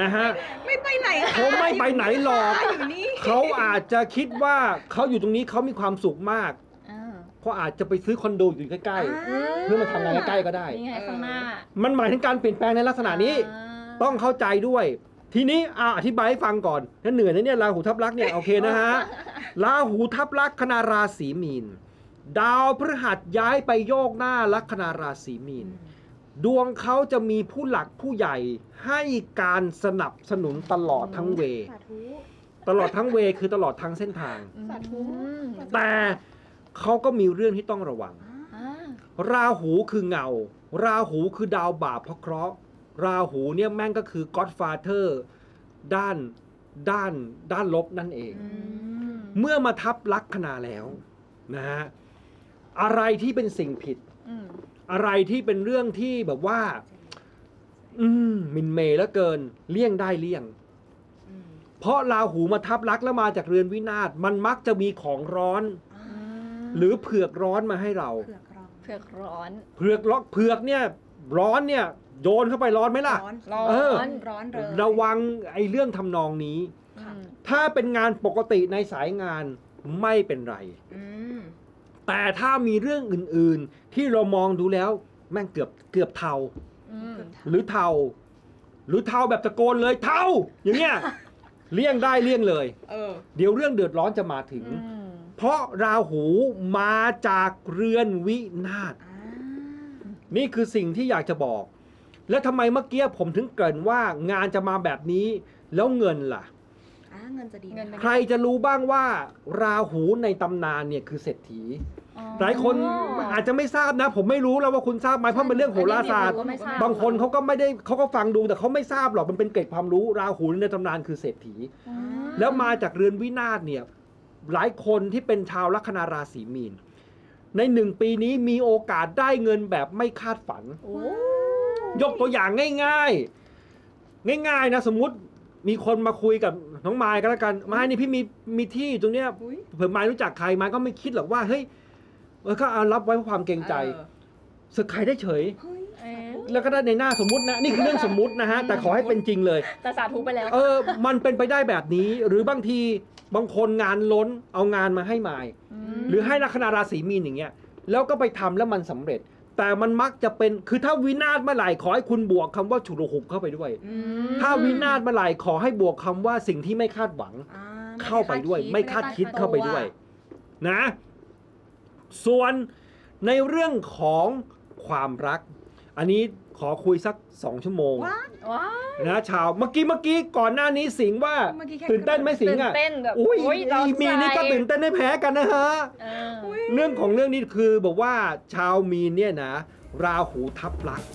นะฮะไม่ไปไหนค่ะเขาไม่ไปไหนหรอกอยู่นี่เขาอาจจะคิดว่าเขาอยู่ตรงนี้เขามีความสุขมากอ่าเขาอาจจะไปซื้อคอนโดอยู่ใกล้อ่าๆเพื่อมาทำงานใกล้ๆก็ได้นี่ไงข้างหน้ามันหมายถึงการเปลี่ยนแปลงในลักษณะนี้าต้องเข้าใจด้วย ทีนี้อ่าอธิบายให้ฟังก่อนนั่นเหนื่อยนะเนี่ยราหูทับลักษณ์เนี่ยโอเคนะฮะราหูทับลัคนาราศีมีน ดาวพฤหัสย้ายไปโยกหน้าลัคนาราศีมีน ดวงเขาจะมีผู้หลักผู้ใหญ่ให้การสนับสนุนตลอดทั้งเว สาธุตลอดทั้งเวคือตลอดทั้งเส้นทาง สาธุอืมแต่เขาก็มีเรื่องที่ต้องระวัง อ่าราหูคือเงา ราหูคือดาวบาปเพราะเคราะห์ ราหูเนี่ยแม่งก็คือ Godfather ด้านด้านด้านลบนั่นเอง อืมเมื่อมาทับลัคนาแล้วนะฮะอะไรที่เป็นสิ่งผิด อืม อะไรที่เป็นเรื่องที่แบบว่า อืมหมินเมย์แล้วเกิน เลี่ยงได้เลี่ยงอืมเพราะราหูมาทับลักษณ์แล้วมาจากเรือนวินาศมันมักจะมีของร้อนอ่าอืมหรือเผือกร้อนมาให้เรา เผือกร้อนเผือกร้อน เผือกร้อนเผือกเนี่ย ร้อนเนี่ย โยนเข้าไปร้อนไหมล่ะ ร้อนร้อนเออร้อนเลยระวังไอ้เรื่องทำนองนี้อืมถ้าเป็นงานปกติในสายงานไม่เป็นไร อืม แต่ถ้ามีเรื่องอื่นๆ ที่เรามองดูแล้วแม่งเกือบเกือบเทา อืมหรือเทา หรือเทาแบบตะโกนเลยเทาอย่างเงี้ย เลี่ยงได้เลี่ยงเลย เออเดี๋ยวเรื่องเดือดร้อนจะมาถึง อืมเพราะราหูมาจากเรือนวินาศ อ่านี่คือสิ่งที่อยากจะบอก แล้วทำไมเมื่อกี้ผมถึงเกริ่นว่างานจะมาแบบนี้ แล้วเงินล่ะ อ่าเงินจะดีไหมเงินเป็นใครจะรู้บ้างว่าราหูในตำนานเนี่ยคือเศรษฐี อ๋อหลายคนอาจจะไม่ทราบนะ ผมไม่รู้แล้วว่าคุณทราบไหมเพราะเป็นเรื่องโหราศาสตร์ อันนี้ผมก็ไม่ทราบางคนเขาก็ไม่ได้เขาก็ฟังดูแต่เขาไม่ทราบหรอกมันเป็นเกร็ดความรู้ราหูในตำนานคือเศรษฐีอืมแล้วมาจากเรือนวินาศเนี่ยหลายคนที่เป็นชาวลัคนาราศีมีน ในหนึ่งปีนี้มีโอกาสได้เงินแบบไม่คาดฝัน โอ้ยกตัวอย่างง่าย ๆ ง่าย ๆ นะ สมมติ มีคนมาคุยกับน้องไม้ก็แล้วกันไม้นี่พี่มีมีที่ตรงเนี้ยอุ๊ยเผื่อไม้รู้จักใครไม้ก็ไม่คิดหรอกว่าเฮ้ยเออก็เอารับไว้เพราะความเกรงใจเออสึกใครได้เฉย เฮ้ยเอ๊ะแล้วก็ได้ในหน้าสมมตินะนี่คือเรื่องสมมตินะฮะแต่ขอให้เป็นจริงเลย แต่สาธุไปแล้ว เออ มันเป็นไปได้แบบนี้ หรือบางทีบางคนงานล้นเอางานมาให้ไม้มหรือให้ลัคนาราศีมีนอย่างเงี้ย แล้วก็ไปทำแล้วมันสำเร็จ แต่มันมักจะเป็นคือถ้าวินาศเมื่อไหร่ขอให้คุณบวกคำว่าฉุกระหุกเข้าไปด้วย อืมถ้าวินาศเมื่อไหร่ขอให้บวกคำว่าสิ่งที่ไม่คาดหวัง อ่าเข้าไปด้วยไม่คาดคิดตั้งเข้าไปด้วย นะ ส่วนในเรื่องของความรัก อันนี้ขอคุยสักสองชั่วโมง ว้าว้าวนะชาวเมื่อกี้เมื่อกี้ก่อนหน้านี้สิงห์ว่าเมื่อกี้แค่ ตื่นเต้นไหมสิงตื่ห์นอะเต้นแบบอุ้ยโเรามีนี่ก็ตื่นเต้นไม่แพ้กันนะฮะ เอออุ๊ยเรื่องของเรื่องนี้คือบอกว่าชาวมีนเนี่ยนะ ราหูทับลักษณ์